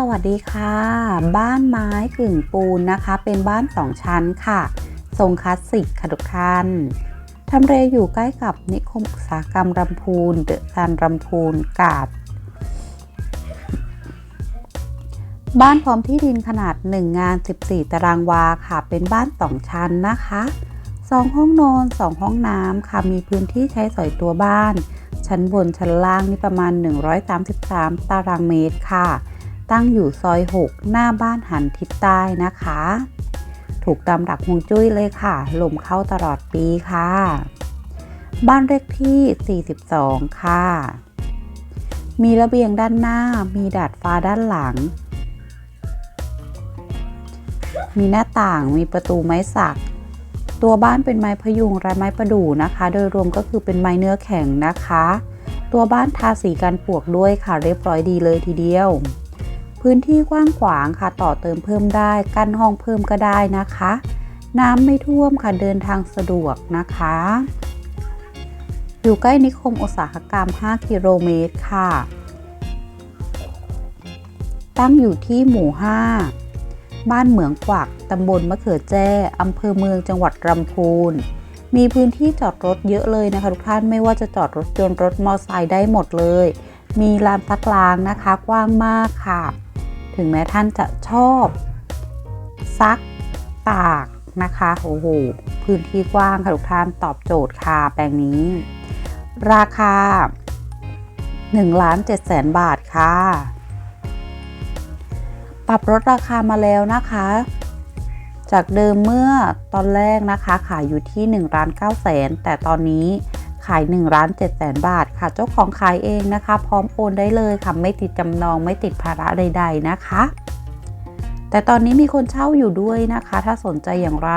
สวัสดีค่ะ บ้านไม้กึ่งปูนนะคะ เป็นบ้านสองชั้นค่ะ ทรงคลาสสิกค่ะทุกท่านทำเลอยู่ใกล้กับนิคมอุตสาหกรรมรำพูนเดอะซันรำพูนกาดบ้านพร้อมที่ดินขนาด 1 งาน 14 ตารางวาค่ะ เป็นบ้าน 2 ชั้นนะคะ 2 ห้องนอน 2 ห้องน้ำค่ะ มีพื้นที่ใช้สอยตัวบ้าน ชั้นบนชั้นล่างนี่ประมาณ 133 ตารางเมตรค่ะ ตั้งอยู่ซอย 6 หน้าบ้านหันทิศใต้นะคะ ถูกตามหลักฮวงจุ้ยเลยค่ะ ลมเข้าตลอดปีค่ะ บ้านเลขที่ 42 ค่ะ มีระเบียงด้านหน้า มีดาดฟ้าด้านหลัง มีหน้าต่าง มีประตูไม้สัก ตัวบ้านเป็นไม้พยุงและไม้ประดู่นะคะ โดยรวมก็คือเป็นไม้เนื้อแข็งนะคะตัวบ้านทาสีกันปวกด้วยค่ะเรียบร้อยดีเลยทีเดียว พื้นที่กว้างขวางค่ะต่อเติมเพิ่มได้ กั้นห้องเพิ่มก็ได้นะคะ น้ำไม่ท่วมค่ะเดินทางสะดวกนะคะ อยู่ใกล้นิคมอุตสาหกรรม 5 กิโลเมตรค่ะ ตั้งอยู่ที่หมู่ 5 บ้านเหมืองกวักตำบลมะเขือแจ้อำเภอเมืองจังหวัดลำพูนมีพื้นที่จอดรถเยอะเลยนะคะทุกท่านไม่ว่าจะจอดรถยนต์รถมอเตอร์ไซค์ได้หมดเลย มีลานพักล้างนะคะกว้างมากค่ะ ถึงแม้ท่านจะชอบซักตากนะคะโอ้โหพื้นที่กว้างค่ะทุกท่านตอบโจทย์ค่ะแปลงนี้ ราคา1ล้าน7แสนบาทค่ะ ปรับลดราคามาแล้วนะคะ จากเดิมเมื่อตอนแรกนะคะขายอยู่ที่1ล้าน9แสนแต่ตอนนี้ ขาย1ล้าน7แสนบาทค่ะ เจ้าของขายเองนะคะ พร้อมโอนได้เลยค่ะ ไม่ติดจำนองไม่ติดภาระใด ๆนะคะ แต่ตอนนี้มีคนเช่าอยู่ด้วยนะคะ ถ้าสนใจอย่างไร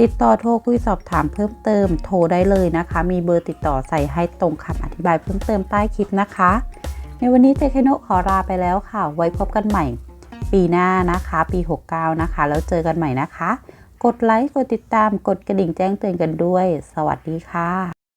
ติดต่อโทรคุยสอบถามเพิ่มเติมโทรได้เลยนะคะ มีเบอร์ติดต่อใส่ให้ตรงคำอธิบายเพิ่มเติมใต้คลิปนะคะ ในวันนี้เจคโนขอลาไปแล้วค่ะ ไว้พบกันใหม่ ปีหน้านะคะ ปี 69 นะคะ แล้วเจอกันใหม่นะคะกดไลค์ กดติดตาม กดกระดิ่งแจ้งเตือนกันด้วย สวัสดีค่ะ